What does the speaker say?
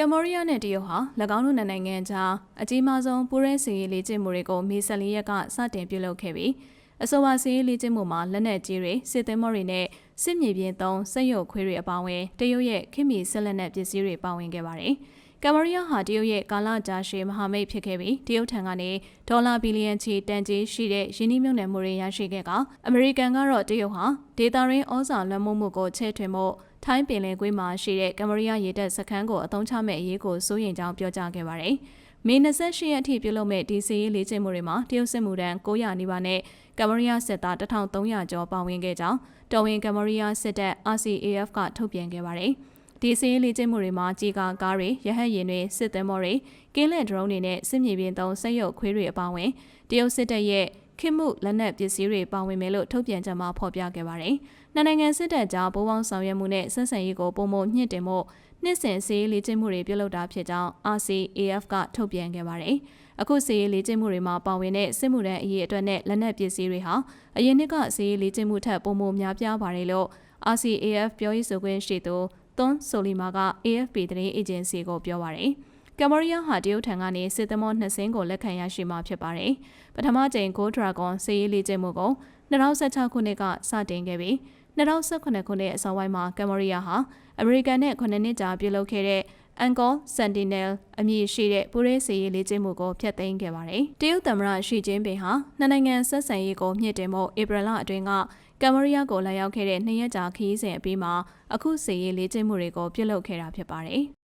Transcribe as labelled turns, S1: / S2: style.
S1: ကမ်ဘောဒီးယားနဲ့တရုတ်ဟာ၎င်းတို့နှစ်နိုင်ငံကြားအကြီးမားဆုံးပူးရဲစီရေးလေ့ကျင့်မှုတွေကိုမေ14ရက်ကစတင်ပြုလုပ်ခဲ့ပြီးအဆိုပါစီရေးလေ့ကျင့်မှုမှာလက်နက်ကြီးတွေစစ်သင်္ဘောတွေနဲ့စစ်မြေပြင်သုံးစက်ရုပ်ခွေးတွေအပါအဝင်တရုတ်ရဲ့ခင်မီဆက်လက်နက်ပစ္စည်းတွေပါဝင်ခဲ့ပါတယ်။ ကမ်ဘောဒီးယားဟာတရုတ်ရဲ့ကာလကြာရှည်မဟာမိတ်ဖြစ်ခဲ့ပြီးတရုတ်ထံကနေဒေါ်လာဘီလီယံချီတန်ကြေးရှိတဲ့ယင်းနှိမ့်မြုံနယ်မှုတွေရရှိခဲ့ကအမေရိကန်ကတော့တရုတ်ဟာဒေတာရင်းဩဇာလွှမ်းမိုးမှုကိုချဲ့ထွင်မှုထိုင်းပင်လယ်ကွေးမှာရှိတဲ့ကမ်ဘောဒီးယားရေတပ်စခန်းကိုအသုံးချမဲ့အရေးကိုစိုးရိမ်ကြောင်းပြောကြားခဲ့ပါတယ်။မေ28ရက်အထိပြုလုပ်မဲ့ဒီစီရေးလေ့ကျင့်မှုတွေမှာတရုတ်စစ်မှုထမ်း900နီးပါးနဲ့ကမ်ဘောဒီးယားစစ်သား1300ကျော်ပါဝင်ခဲ့ကြောင်းတော်ဝင်ကမ်ဘောဒီးယားစစ်တပ် RCAF ကထုတ်ပြန်ခဲ့ပါတယ်။ ဒီစီရေးလေ့ကျင့်မှုတွေမှာကြီးကားကားတွေရဟတ်ယာဉ်တွေစစ်သင်္ဘောတွေကင်းလက်ဒရုန်းတွေနဲ့စစ်မြေပြင်သုံးစက်ရုပ်ခွေးတွေအပါအဝင်တရုတ်စစ်တပ်ရဲ့ခင်မှုလက်နက်ပစ္စည်းတွေပါဝင်မယ်လို့ထုတ်ပြန်ချက်မှာဖော်ပြခဲ့ပါတယ်။နှစ်နိုင်ငံစစ်တပ်ကြားပူးပေါင်းဆောင်ရွက်မှုနဲ့ဆက်ဆံရေးကိုပုံမှန်ညှင့်တင်မှုနှစ်စဉ်စီးရေးလေ့ကျင့်မှုတွေပြုလုပ်တာဖြစ်ကြောင်း RCAF ကထုတ်ပြန်ခဲ့ပါတယ်။အခုစီးရေးလေ့ကျင့်မှုတွေမှာပါဝင်တဲ့စစ်မှုထမ်းအရေးအတွက်နဲ့လက်နက်ပစ္စည်းတွေဟာအရင်နှစ်ကစီးရေးလေ့ကျင့်မှုထက်ပုံမှန်များပြားပါတယ်လို့ RCAF ပြောရေးဆိုခွင့်ရှိသူ သွန်ဆိုလီမာက AFP သတင်းအေဂျင်စီကိုပြောပါတယ်။ကမ်ဘောဒီးယားဟာတရုတ်ထံကနေစစ်သမောနှစ်စင်းကိုလက်ခံရရှိမှာဖြစ်ပါတယ်။ပထမကြိမ် Gold Dragon စီးရေးလေ့ကျင့်မှုကို2016ခုနှစ်ကစတင်ခဲ့ပြီး 2018ခုနှစ်အစောပိုင်းမှာကမ်ဘောဒီးယားဟာအမေရိကန်နဲ့9နှစ်ကြာပြုလုပ်ခဲ့တဲ့ Angkor Sentinel အမည်ရှိတဲ့ပူရဲစီရေးလေ့ကျင့်မှုကိုဖျက်သိမ်းခဲ့ပါတယ်။တရုတ်သမ္မတရှီကျင်းပင်ဟာနှစ်နိုင်ငံဆက်ဆံရေးကိုမြင့်တင်ဖို့ဧပြီလအတွင်းကကမ်ဘောဒီးယားကိုလာရောက်ခဲ့တဲ့နှစ်ရက်ကြာခရီးစဉ်အပြီးမှာအခုစီရေးလေ့ကျင့်မှုတွေကိုပြုလုပ်ခဲ့တာဖြစ်ပါတယ်။